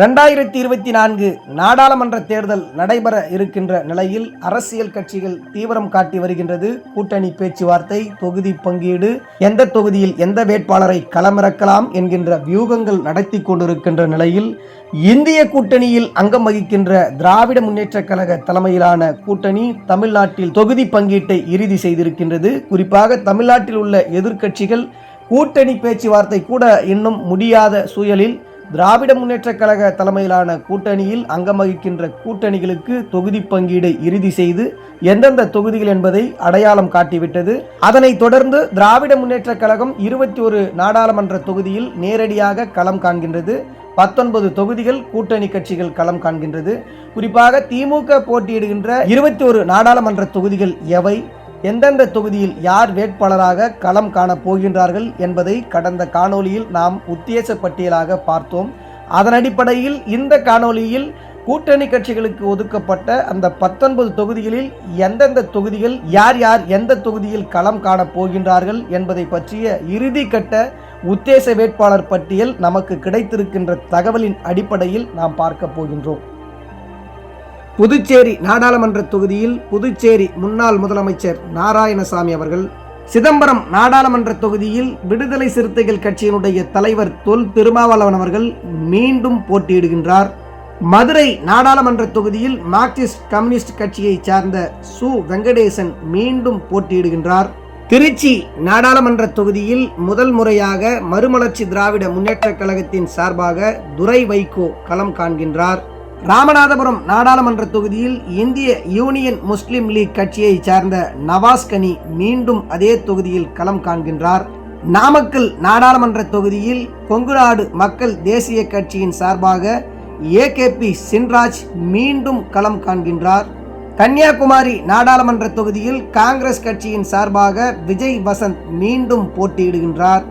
ரெண்டாயிரத்தி இருபத்தி நான்கு நாடாளுமன்ற தேர்தல் நடைபெற இருக்கின்ற நிலையில் அரசியல் கட்சிகள் தீவிரம் காட்டி வருகின்றது. கூட்டணி பேச்சுவார்த்தை தொகுதி பங்கீடு எந்த தொகுதியில் எந்த வேட்பாளரை களமிறக்கலாம் என்கின்ற வியூகங்கள் நடத்தி கொண்டிருக்கின்ற நிலையில் இந்திய கூட்டணியில் அங்கம் வகிக்கின்ற திராவிட முன்னேற்ற கழக தலைமையிலான கூட்டணி தமிழ்நாட்டில் தொகுதி பங்கீட்டை இறுதி செய்திருக்கின்றது. குறிப்பாக தமிழ்நாட்டில் உள்ள எதிர்க்கட்சிகள் கூட்டணி பேச்சுவார்த்தை கூட இன்னும் முடியாத சூழலில் திராவிட முன்னேற்றக் கழக தலைமையிலான கூட்டணியில் அங்கம் வகிக்கின்ற கூட்டணிகளுக்கு தொகுதி பங்கீடை இறுதி செய்து எந்தெந்த தொகுதிகள் என்பதை அடையாளம் காட்டிவிட்டது. அதனைத் தொடர்ந்து திராவிட முன்னேற்றக் கழகம் இருபத்தி ஒரு நாடாளுமன்ற தொகுதியில் நேரடியாக களம் காண்கின்றது. பத்தொன்பது தொகுதிகள் கூட்டணி கட்சிகள் களம் காண்கின்றது. குறிப்பாக திமுக போட்டியிடுகின்ற இருபத்தி ஒரு நாடாளுமன்ற தொகுதிகள் எவை? எந்தெந்த தொகுதியில் யார் வேட்பாளராக களம் காணப் போகின்றார்கள் என்பதை கடந்த காணொளியில் நாம் உத்தேச பட்டியலாக பார்த்தோம். அதன் அடிப்படையில் இந்த காணொளியில் கூட்டணி கட்சிகளுக்கு ஒதுக்கப்பட்ட அந்த பத்தொன்பது தொகுதிகளில் எந்தெந்த தொகுதிகள் யார் யார் எந்த தொகுதியில் களம் காணப் போகின்றார்கள் என்பதை பற்றிய இறுதி கட்ட உத்தேச வேட்பாளர் பட்டியல் நமக்கு கிடைத்திருக்கின்ற தகவலின் அடிப்படையில் நாம் பார்க்க போகின்றோம். புதுச்சேரி நாடாளுமன்ற தொகுதியில் புதுச்சேரி முன்னாள் முதலமைச்சர் நாராயணசாமி அவர்கள் சிதம்பரம் நாடாளுமன்ற தொகுதியில் விடுதலை சிறுத்தைகள் கட்சியினுடைய தலைவர் தொல் திருமாவளவன் அவர்கள் மீண்டும் போட்டியிடுகின்றார். மதுரை நாடாளுமன்ற தொகுதியில் மார்க்சிஸ்ட் கம்யூனிஸ்ட் கட்சியைச் சார்ந்த சு. வெங்கடேசன் மீண்டும் போட்டியிடுகின்றார். திருச்சி நாடாளுமன்ற தொகுதியில் முதல் முறையாக மறுமலர்ச்சி திராவிட முன்னேற்றக் கழகத்தின் சார்பாக துரை வைகோ களம் காண்கின்றார். ராமநாதபுரம் நாடாளுமன்ற தொகுதியில் இந்திய யூனியன் முஸ்லிம் லீக் கட்சியை சார்ந்த நவாஸ் கனி மீண்டும் அதே தொகுதியில் களம் காண்கின்றார். நாமக்கல் நாடாளுமன்ற தொகுதியில் கொங்குநாடு மக்கள் தேசிய கட்சியின் சார்பாக ஏகேபி சின்ராஜ் மீண்டும் களம் காண்கின்றார். கன்னியாகுமரி நாடாளுமன்ற தொகுதியில் காங்கிரஸ் கட்சியின் சார்பாக விஜய் வசந்த் மீண்டும் போட்டியிடுகின்றார்.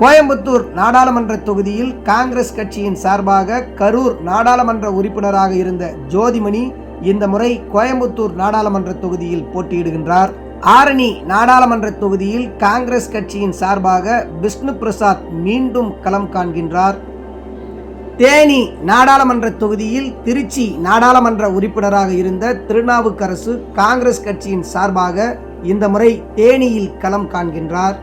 கோயம்புத்தூர் நாடாளுமன்ற தொகுதியில் காங்கிரஸ் கட்சியின் சார்பாக கரூர் நாடாளுமன்ற உறுப்பினராக இருந்த ஜோதிமணி இந்த முறை கோயம்புத்தூர் நாடாளுமன்ற தொகுதியில் போட்டியிடுகின்றார். ஆரணி நாடாளுமன்ற தொகுதியில் காங்கிரஸ் கட்சியின் சார்பாக விஷ்ணு பிரசாத் மீண்டும் களம் காண்கின்றார். தேனி நாடாளுமன்ற தொகுதியில் திருச்சி நாடாளுமன்ற உறுப்பினராக இருந்த திருநாவுக்கரசு காங்கிரஸ் கட்சியின் சார்பாக இந்த முறை தேனியில் களம் காண்கின்றார்.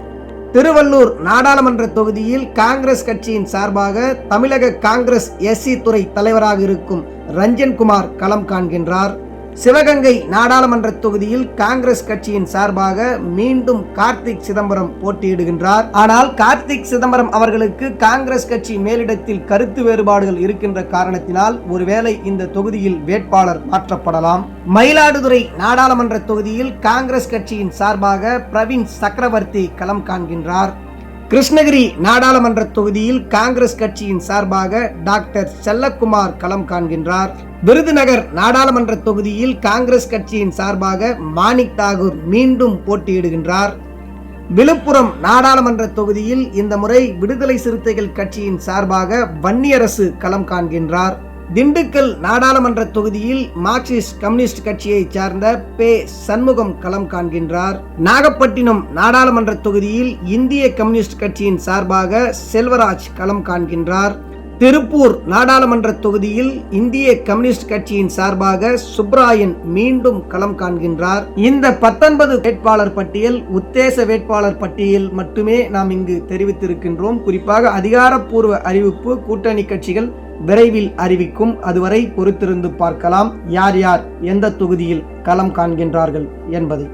திருவள்ளூர் நாடாளுமன்ற தொகுதியில் காங்கிரஸ் கட்சியின் சார்பாக தமிழக காங்கிரஸ் எஸ்சி துறை தலைவராக இருக்கும் ரஞ்சன்குமார் களம் காண்கின்றார். சிவகங்கை நாடாளுமன்ற தொகுதியில் காங்கிரஸ் கட்சியின் சார்பாக மீண்டும் கார்த்திக் சிதம்பரம் போட்டியிடுகின்றார். ஆனால் கார்த்திக் சிதம்பரம் அவர்களுக்கு காங்கிரஸ் கட்சி மேலிடத்தில் கருத்து வேறுபாடுகள் இருக்கின்ற காரணத்தினால் ஒருவேளை இந்த தொகுதியில் வேட்பாளர் மாற்றப்படலாம். மயிலாடுதுறை நாடாளுமன்ற தொகுதியில் காங்கிரஸ் கட்சியின் சார்பாக பிரவீன் சக்கரவர்த்தி களம் காண்கின்றார். கிருஷ்ணகிரி நாடாளுமன்ற தொகுதியில் காங்கிரஸ் கட்சியின் சார்பாக டாக்டர் செல்லக்குமார் களம் காண்கின்றார். விருதுநகர் நாடாளுமன்ற தொகுதியில் காங்கிரஸ் கட்சியின் சார்பாக மாணிக் தாகூர் மீண்டும் போட்டியிடுகின்றார். விழுப்புரம் நாடாளுமன்ற தொகுதியில் இந்த முறை விடுதலை சிறுத்தைகள் கட்சியின் சார்பாக வன்னியரசு களம் காண்கின்றார். திண்டுக்கல் நாடாளுமன்ற தொகுதியில் மார்க்சிஸ்ட் கம்யூனிஸ்ட் கட்சியை சார்ந்த பே. சண்முகம் களம் காண்கின்றார். நாகப்பட்டினம் நாடாளுமன்ற தொகுதியில் இந்திய கம்யூனிஸ்ட் கட்சியின் சார்பாக செல்வராஜ் களம் காண்கின்றார். திருப்பூர் நாடாளுமன்ற தொகுதியில் இந்திய கம்யூனிஸ்ட் கட்சியின் சார்பாக சுப்ராயன் மீண்டும் களம் காண்கின்றார். இந்த பத்தொன்பது வேட்பாளர் பட்டியல் உத்தேச வேட்பாளர் பட்டியல் மட்டுமே நாம் இங்கு தெரிவித்திருக்கின்றோம். குறிப்பாக அதிகாரப்பூர்வ அறிவிப்பு கூட்டணி கட்சிகள் விரைவில் அறிவிக்கும். அதுவரை பொறுத்திருந்து பார்க்கலாம். யார் யார் எந்த தொகுதியில் களம் காண்கின்றார்கள் என்பதை.